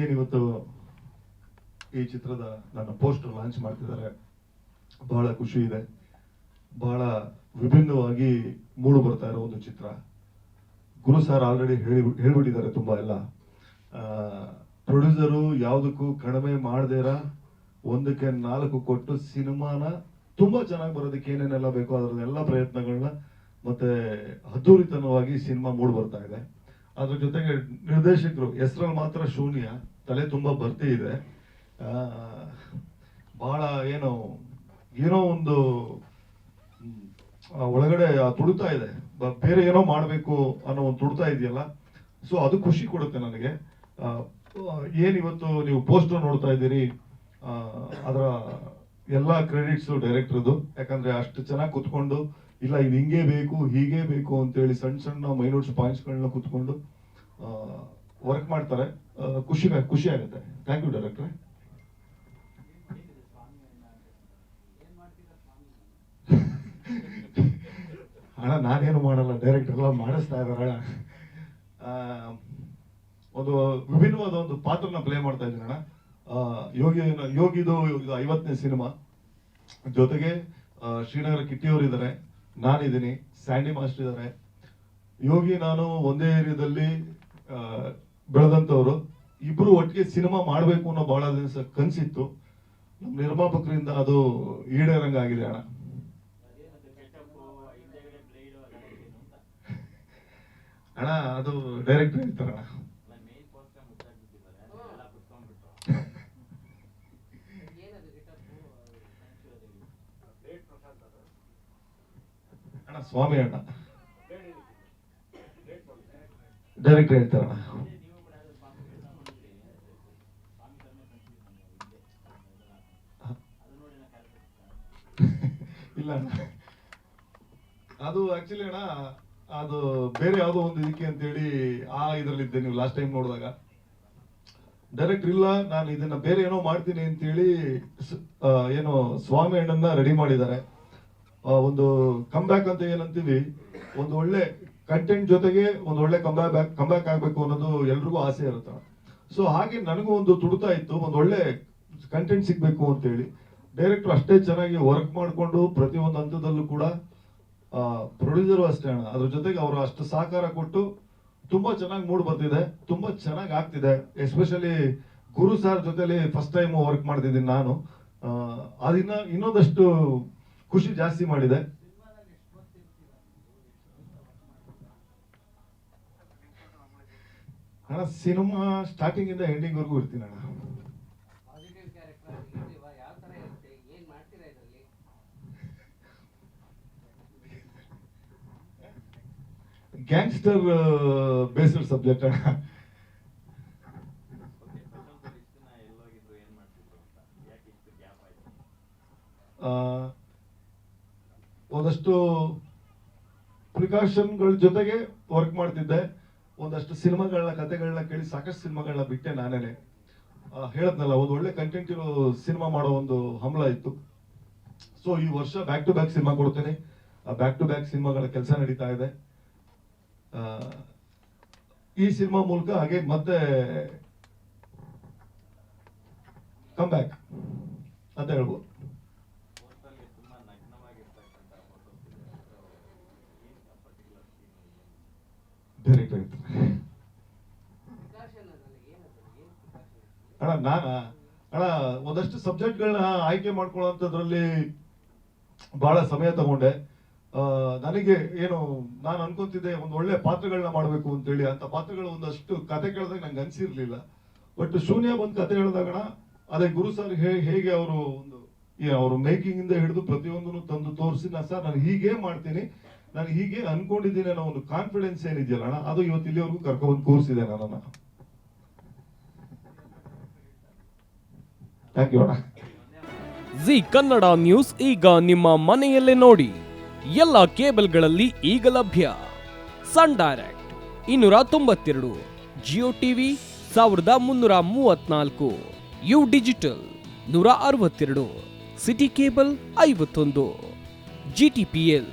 ಏನಿವತ್ತು ಈ ಚಿತ್ರದ ನನ್ನ ಪೋಸ್ಟರ್ ಲಾಂಚ್ ಮಾಡ್ತಿದ್ದಾರೆ. ಬಹಳ ಖುಷಿ ಇದೆ. ಬಹಳ ವಿಭಿನ್ನವಾಗಿ ಮೂಡು ಬರ್ತಾ ಇರೋ ಒಂದು ಚಿತ್ರ. ಗುರು ಸರ್ ಆಲ್ರೆಡಿ ಹೇಳಿ ಹೇಳ್ಬಿಟ್ಟಿದ್ದಾರೆ ತುಂಬ ಎಲ್ಲ. ಪ್ರೊಡ್ಯೂಸರು ಯಾವುದಕ್ಕೂ ಕಡಿಮೆ ಮಾಡದೇರ ಒಂದಕ್ಕೆ ನಾಲ್ಕು ಕೊಟ್ಟು ಸಿನಿಮಾನ ತುಂಬಾ ಚೆನ್ನಾಗಿ ಬರೋದಕ್ಕೆ ಏನೇನೆಲ್ಲ ಬೇಕೋ ಅದರನ್ನೆಲ್ಲ ಪ್ರಯತ್ನಗಳನ್ನ ಮತ್ತೆ ಅದ್ದೂರಿತನವಾಗಿ ಸಿನಿಮಾ ಮೂಡ್ ಬರ್ತಾ ಇದೆ. ಅದ್ರ ಜೊತೆಗೆ ನಿರ್ದೇಶಕರು, ಹೆಸರಲ್ಲಿ ಮಾತ್ರ ಶೂನ್ಯ, ತಲೆ ತುಂಬ ಬರ್ತಿ ಇದೆ. ಬಹಳ ಏನು, ಏನೋ ಒಂದು ಒಳಗಡೆ ತುಡುತ್ತಾ ತುಡಿತಾ ಇದೆ. ಬೇರೆ ಏನೋ ಮಾಡಬೇಕು ಅನ್ನೋ ಒಂದು ತುಡಿತಾ ಇದೆಯಲ್ಲ, ಸೊ ಅದು ಖುಷಿ ಕೊಡುತ್ತೆ ನನಗೆ. ಏನಿವತ್ತು ನೀವು ಪೋಸ್ಟರ್ ನೋಡ್ತಾ ಇದ್ದೀರಿ? ಅದರ ಎಲ್ಲ ಕ್ರೆಡಿಟ್ಸು ಡೈರೆಕ್ಟರ್ದು ಯಾಕಂದರೆ ಅಷ್ಟು ಚೆನ್ನಾಗಿ ಕುತ್ಕೊಂಡು ಇಲ್ಲ, ಇದು ಹಿಂಗೆ ಬೇಕು, ಹೀಗೆ ಬೇಕು ಅಂತೇಳಿ ಸಣ್ಣ ಸಣ್ಣ ಮೈನೂಟ್ಸ್ ಪಾಯಿಂಟ್ಸ್ಗಳನ್ನ ಕುತ್ಕೊಂಡು ವರ್ಕ್ ಮಾಡ್ತಾರೆ. ಖುಷಿ ಖುಷಿ ಆಗುತ್ತೆ. ಥ್ಯಾಂಕ್ ಯು ಡೈರೆಕ್ಟ್ರೆ ಅಣ್ಣ, ನಾನೇನು ಮಾಡಲ್ಲ. ಡೈರೆಕ್ಟರ್ ಎಲ್ಲ ಮಾಡಿಸ್ತಾ ಇದ್ದಾರೆ ಅಣ್ಣ. ಒಂದು ವಿಭಿನ್ನವಾದ ಒಂದು ಪಾತ್ರನ ಪ್ಲೇ ಮಾಡ್ತಾ ಇದ್ದೀನಿ ಅಣ್ಣ. ಯೋಗಿ, ಯೋಗಿದು ಐವತ್ತನೇ ಸಿನಿಮಾ ಜೊತೆಗೆ ಶ್ರೀನಗರ ಕಿಟ್ಟಿಯವರು ಇದ್ದಾರೆ. ನಾನಿದ್ದೀನಿ. ಸ್ಯಾಂಡಿ ಮಾಸ್ಟರ್ ಇದ್ದಾರೆ ಯೋಗಿ ನಾನು ಒಂದೇ ಏರಿಯಾದಲ್ಲಿ ಆ, ಬೆಳೆದಂತವ್ರು ಇಬ್ರು ಒಟ್ಟಿಗೆ ಸಿನಿಮಾ ಮಾಡಬೇಕು ಅನ್ನೋ ಬಹಳ ದಿವಸ ಕನಸಿತ್ತು. ನಮ್ಮ ನಿರ್ಮಾಪಕರಿಂದ ಅದು ಈಡೇರಂಗಾಗಿದೆ ಅಣ್ಣ. ಅಣ್ಣ ಅದು ಡೈರೆಕ್ಟ್ ಹೇಳ್ತಾರಣ್ಣ. ಸ್ವಾಮಿ ಅಣ್ಣ ಡೈರೆಕ್ಟ್ ಹೇಳ್ತಾರಣ್ಣ ಇಲ್ಲ. ಅದು ಆಕ್ಚುಲಿ ಅಣ್ಣ, ಅದು ಬೇರೆ ಯಾವುದೋ ಒಂದು ಇದಕ್ಕೆ ಅಂತೇಳಿ ಆ ಇದ್ರಲ್ಲಿದ್ದೆ ನೀವು ಲಾಸ್ಟ್ ಟೈಮ್ ನೋಡಿದಾಗ. ಡೈರೆಕ್ಟ್ ಇಲ್ಲ, ನಾನು ಇದನ್ನ ಬೇರೆ ಏನೋ ಮಾಡ್ತೀನಿ ಅಂತೇಳಿ ಹೇಳಿ ಏನೋ ಸ್ವಾಮಿ ಅಣ್ಣನ್ನ ರೆಡಿ ಮಾಡಿದ್ದಾರೆ. ಒಂದು ಬ್ಯಾಕ್ ಅಂತ ಏನಂತೀವಿ, ಒಂದು ಒಳ್ಳೆ ಕಂಟೆಂಟ್ ಜೊತೆಗೆ ಒಂದು ಒಳ್ಳೆ ಕಂಬ್ಯಾಕ್ ಕಂಬ್ಯಾಕ್ ಆಗಬೇಕು ಅನ್ನೋದು ಎಲ್ರಿಗೂ ಆಸೆ ಇರುತ್ತೆ. ಸೊ ಹಾಗೆ ನನಗೂ ಒಂದು ತುಡುತಾ ಇತ್ತು, ಒಂದು ಒಳ್ಳೆ ಕಂಟೆಂಟ್ ಸಿಗ್ಬೇಕು ಅಂತೇಳಿ. ಡೈರೆಕ್ಟರ್ ಅಷ್ಟೇ ಚೆನ್ನಾಗಿ ವರ್ಕ್ ಮಾಡಿಕೊಂಡು ಪ್ರತಿಯೊಂದು ಹಂತದಲ್ಲೂ ಕೂಡ ಪ್ರೊಡ್ಯೂಸರು ಅಷ್ಟೇ ಅಣ್ಣ. ಅದ್ರ ಜೊತೆಗೆ ಅವರು ಅಷ್ಟು ಸಹಕಾರ ಕೊಟ್ಟು ತುಂಬಾ ಚೆನ್ನಾಗಿ ಮೂಡ್ ಬರ್ತಿದೆ, ತುಂಬಾ ಚೆನ್ನಾಗಿ ಆಗ್ತಿದೆ. ಎಸ್ಪೆಷಲಿ ಗುರು ಸರ್ ಜೊತೆಲಿ ಫಸ್ಟ್ ಟೈಮ್ ವರ್ಕ್ ಮಾಡ್ತಿದ್ದೀನಿ ನಾನು. ಅದಿನ್ನ ಇನ್ನೊಂದಷ್ಟು ಖುಷಿ ಜಾಸ್ತಿ ಮಾಡಿದೆ. ಅಣ್ಣ ಸಿನಿಮಾ ಸ್ಟಾರ್ಟಿಂಗ್ ಇಂದ ಎಂಡಿಂಗ್ ವರ್ಗೂ ಇರ್ತೀನಿ ಅಣ್ಣ. ಪಾಸಿಟಿವ್ ಕ್ಯಾರೆಕ್ಟರ್ ನೆಗೆಟಿವ್ ಯಾವ ತರ ಇರುತ್ತೆ? ಏನ್ ಮಾಡ್ತೀರಾ ಇದರಲ್ಲಿ? ಗ್ಯಾಂಗ್ಸ್ಟರ್ ಬೇಸ್ಡ್ ಸಬ್ಜೆಕ್ಟ್ ಅಣ್ಣ. ಆ, ಒಂದಷ್ಟು ಪ್ರಿಕಾಷನ್ಗಳ ಜೊತೆಗೆ ವರ್ಕ್ ಮಾಡ್ತಿದ್ದೆ. ಒಂದಷ್ಟು ಸಿನಿಮಾಗಳನ್ನ, ಕತೆಗಳನ್ನ ಕೇಳಿ ಸಾಕಷ್ಟು ಸಿನಿಮಾಗಳನ್ನ ಬಿಟ್ಟೆ ನಾನೇನೆ. ಹೇಳದ್ನಲ್ಲ, ಒಂದು ಒಳ್ಳೆ ಕಂಟೆಂಟ್ ಇರೋ ಸಿನಿಮಾ ಮಾಡೋ ಒಂದು ಹಂಬಲ ಇತ್ತು. ಸೊ ಈ ವರ್ಷ ಬ್ಯಾಕ್ ಟು ಬ್ಯಾಕ್ ಸಿನಿಮಾ ಕೊಡ್ತೇನೆ. ಬ್ಯಾಕ್ ಟು ಬ್ಯಾಕ್ ಸಿನಿಮಾಗಳ ಕೆಲಸ ನಡೀತಾ ಇದೆ. ಈ ಸಿನಿಮಾ ಮೂಲಕ ಹಾಗೆ ಮತ್ತೆ ಕಮ್ ಬ್ಯಾಕ್ ಅಂತ ಹೇಳ್ಬೋದು. ಡೈರೆಕ್ಟ್ ಅಣ್ಣ, ನಾನ? ಅಣ್ಣ, ಒಂದಷ್ಟು ಸಬ್ಜೆಕ್ಟ್ಗಳನ್ನ ಆಯ್ಕೆ ಮಾಡ್ಕೊಳ್ಳೋಂಥದ್ರಲ್ಲಿ ಬಹಳ ಸಮಯ ತಗೊಂಡೆ. ನನಗೆ ಏನು, ನಾನು ಅನ್ಕೊಂತಿದ್ದೆ ಒಂದು ಒಳ್ಳೆ ಪಾತ್ರಗಳನ್ನ ಮಾಡಬೇಕು ಅಂತೇಳಿ. ಅಂತ ಪಾತ್ರಗಳು ಒಂದಷ್ಟು ಕತೆ ಕೇಳಿದಾಗ ನಂಗೆ ಅನ್ಸಿರ್ಲಿಲ್ಲ. ಬಟ್ ಶೂನ್ಯ ಬಂದ್ ಕತೆ ಹೇಳಿದಾಗಣ ಅದೇ ಗುರು ಸರ್ ಹೇಗೆ ಅವರು ಒಂದು ಅವರು ಮೇಕಿಂಗ್ ಇಂದ ಹಿಡಿದು ಪ್ರತಿಯೊಂದನ್ನು ತಂದು ತೋರಿಸಿ ಸರ್, ನಾನು ಹೀಗೆ ಮಾಡ್ತೀನಿ. ನಾನು ಹೀಗೆ ಅನ್ಕೊಂಡಿದ್ದೀನಿ ಅನ್ನೋ ಒಂದು ಕಾನ್ಫಿಡೆನ್ಸ್ ಏನಿದೆಯಲ್ಲ ಅಣ್ಣ, ಅದು ಇವತ್ತು ಇಲ್ಲಿವರೆಗೂ ಕರ್ಕೊಂಡ್ಬಂದು ಕೂರಿಸಿದೆ ನಾನು ಥ್ಯಾಂಕ್ ಯು ಅಣ್ಣ. ಜಿ ಕನ್ನಡ ನ್ಯೂಸ್ ಈಗ ನಿಮ್ಮ ಮನೆಯಲ್ಲೇ ನೋಡಿ. ಎಲ್ಲ ಕೇಬಲ್ಗಳಲ್ಲಿ ಈಗ ಲಭ್ಯ. ಸನ್ ಡೈರೆಕ್ಟ್ ಇನ್ನೂರ ತೊಂಬತ್ತೆರಡು, ಜಿಯೋ ಟಿವಿ ಸಾವಿರದ ಮುನ್ನೂರ ಮೂವತ್ನಾಲ್ಕು, ಯು ಡಿಜಿಟಲ್ ನೂರ ಅರವತ್ತೆರಡು, ಸಿಟಿ ಕೇಬಲ್ ಐವತ್ತೊಂದು ಜಿಟಿಪಿಎಲ್